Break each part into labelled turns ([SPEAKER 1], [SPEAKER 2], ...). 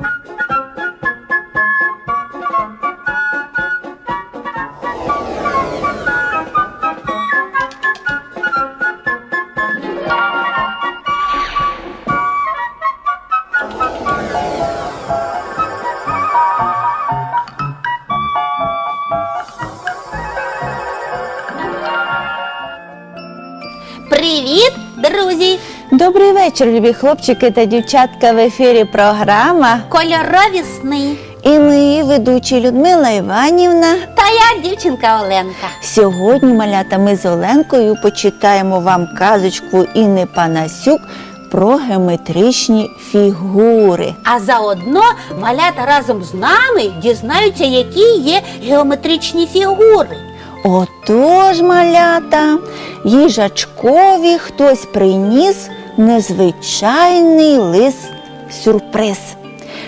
[SPEAKER 1] you вечір, любі хлопчики та дівчатка. В ефірі програма.
[SPEAKER 2] Кольорові сни.
[SPEAKER 1] І ми, ведучі Людмила Іванівна.
[SPEAKER 2] Та я дівчинка Оленка.
[SPEAKER 1] Сьогодні, малята, ми з Оленкою почитаємо вам казочку Інни Панасюк про геометричні фігури.
[SPEAKER 2] А заодно малята разом з нами дізнаються, які є геометричні фігури.
[SPEAKER 1] Отож, малята, їжачкові хтось приніс незвичайний лист сюрприз.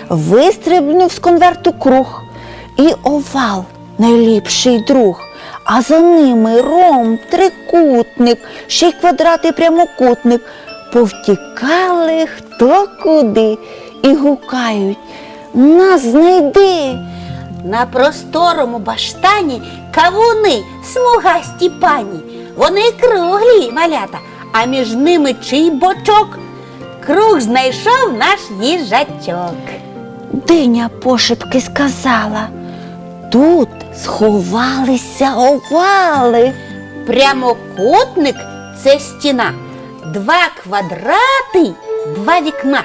[SPEAKER 1] Вистрибнув з конверту круг і овал найліпший друг. А за ними ром, трикутник, ще й квадрат і прямокутник. Повтікали хто куди і гукають нас знайди.
[SPEAKER 2] На просторому баштані кавуни, смугасті пані. Вони круглі малята, а між ними чий бочок. Круг знайшов наш їжачок.
[SPEAKER 1] Диня пошепки сказала. Тут сховалися овали.
[SPEAKER 2] Прямокутник це стіна. Два квадрати, два вікна.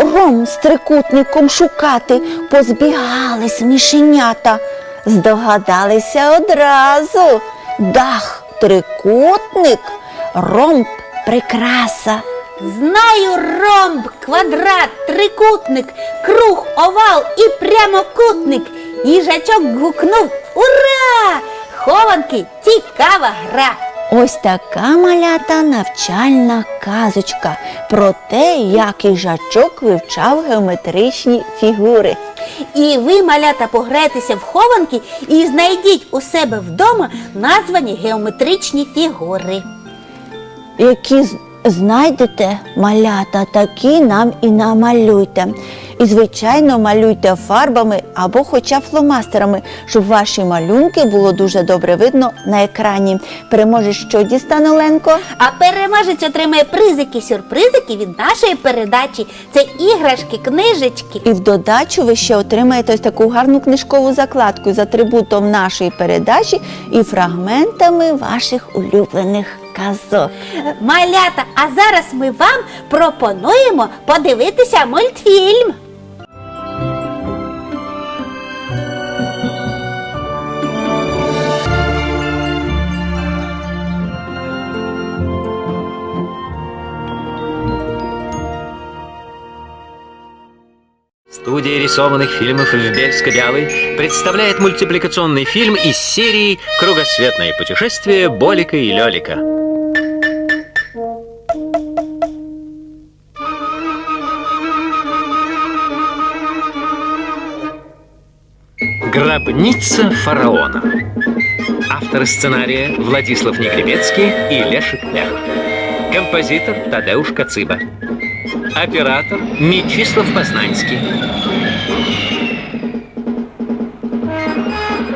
[SPEAKER 1] Ром з трикутником шукати позбігались мішенята. Здогадалися одразу. Дах трикутник, ромб прикраса.
[SPEAKER 2] Знаю ромб, квадрат, трикутник, круг, овал і прямокутник. Їжачок гукнув Ура! Хованки цікава гра.
[SPEAKER 1] Ось така малята навчальна казочка про те, як їжачок вивчав геометричні фігури.
[SPEAKER 2] І ви, малята, пограйтеся в хованки і знайдіть у себе вдома названі геометричні фігури.
[SPEAKER 1] Які знайдете малята, такі нам і намалюйте. І, звичайно, малюйте фарбами або хоча б фломастерами, щоб ваші малюнки було дуже добре видно на екрані. Переможе, що дістане Оленко?
[SPEAKER 2] А переможець отримає призики, сюрпризики від нашої передачі. Це іграшки, книжечки.
[SPEAKER 1] І в додачу ви ще отримаєте ось таку гарну книжкову закладку з атрибутом нашої передачі і фрагментами ваших улюблених казок.
[SPEAKER 2] Малята, а зараз ми вам пропонуємо подивитися мультфільм.
[SPEAKER 3] Студия рисованных фильмов в Бельско-Бялой представляет мультипликационный фильм из серии «Кругосветное путешествие Болика и Лелика». Гробница фараона. Авторы сценария Владислав Негребецкий и Лешек Лях. Композитор Тадеуш Кациба. Оператор Мечислав Познанский.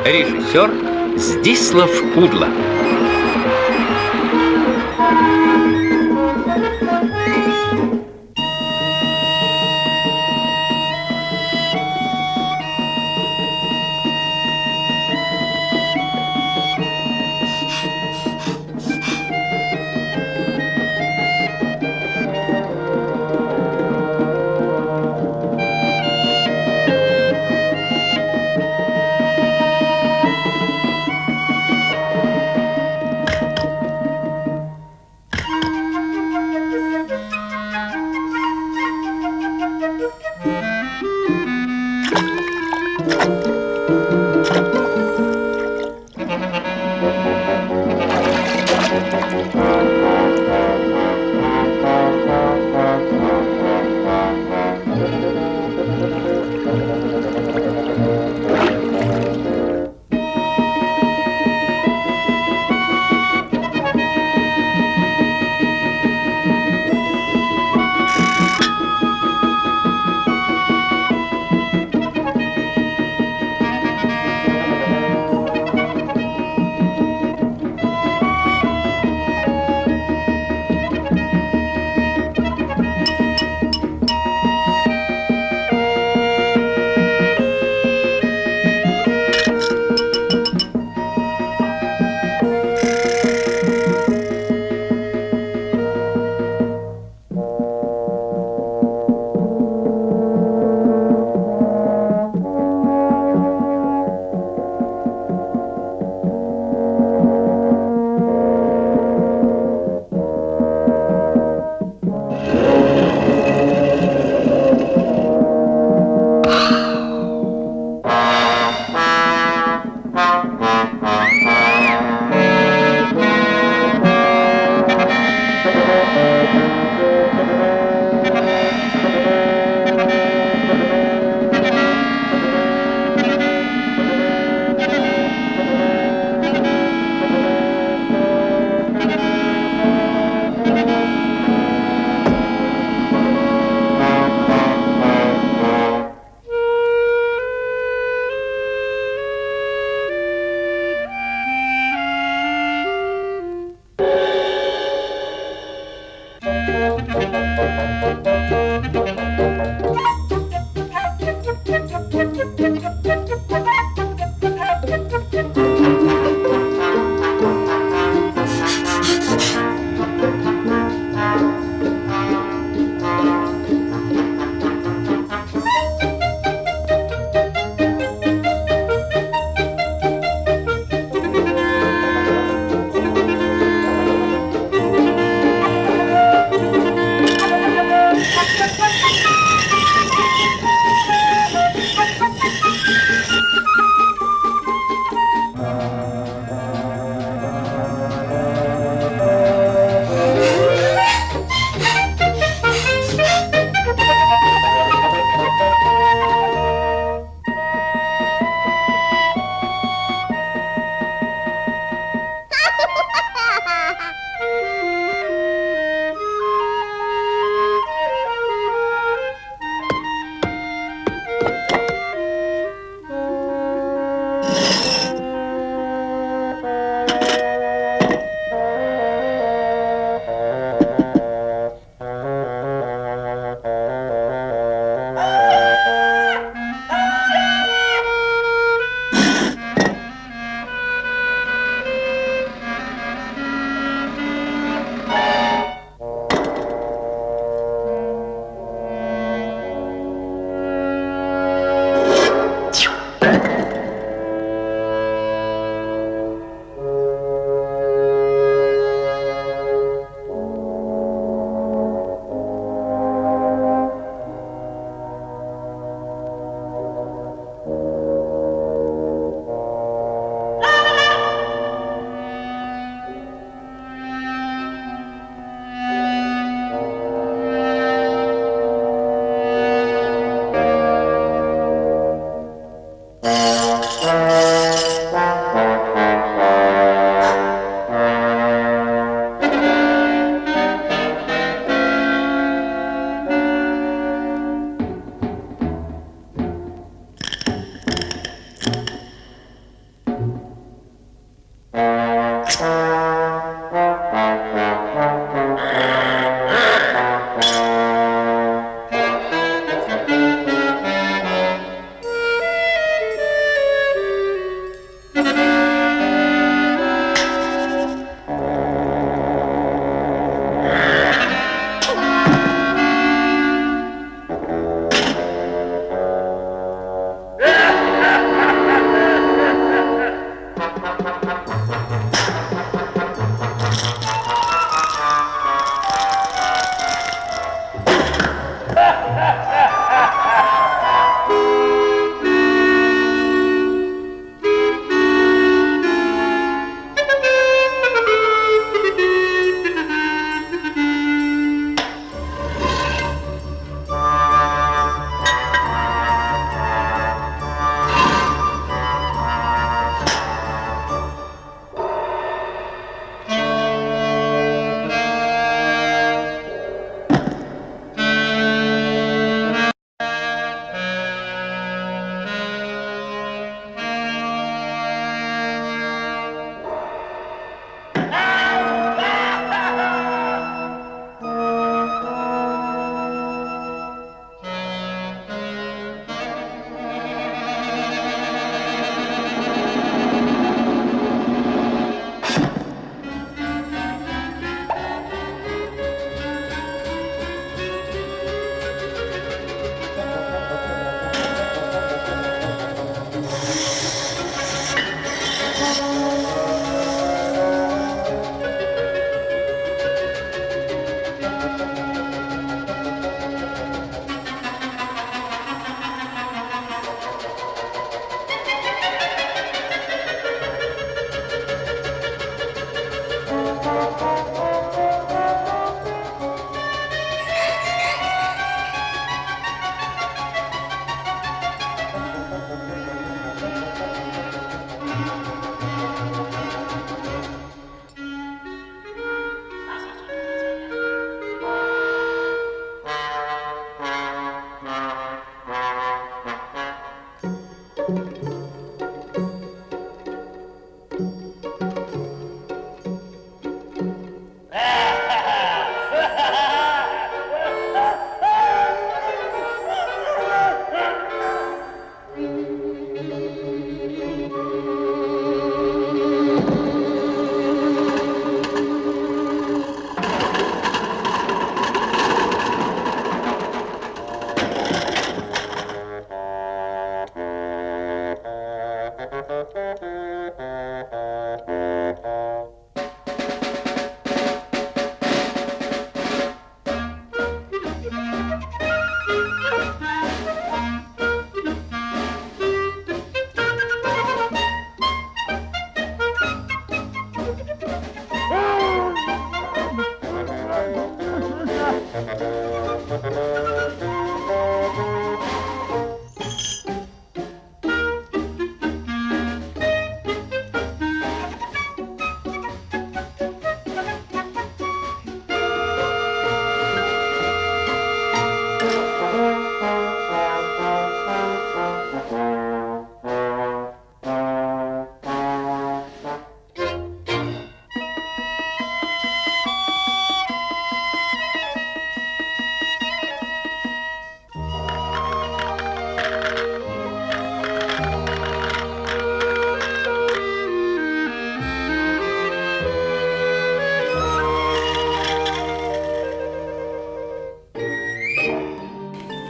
[SPEAKER 3] Режиссер Здислав Кудла.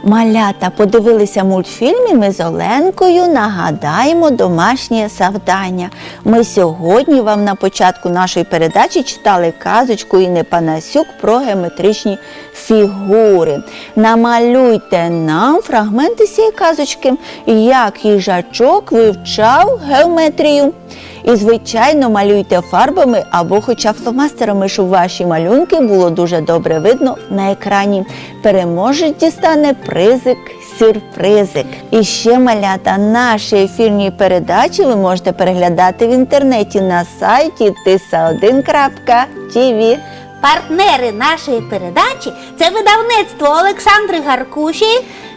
[SPEAKER 1] Малята подивилися мультфільм і ми з Оленкою нагадаємо домашнє завдання. Ми сьогодні вам на початку нашої передачі читали казочку Інни Панасюк про геометричні фігури. Намалюйте нам фрагменти цієї казочки, як їжачок вивчав геометрію. І, звичайно, малюйте фарбами або хоча б фломастерами, щоб ваші малюнки було дуже добре видно на екрані. Переможець дістане призик, сюрпризик. І ще малята наші ефірні передачі ви можете переглядати в інтернеті на сайті tisa1.tv.
[SPEAKER 2] Партнери нашої передачі це видавництво Олександри Гаркуші.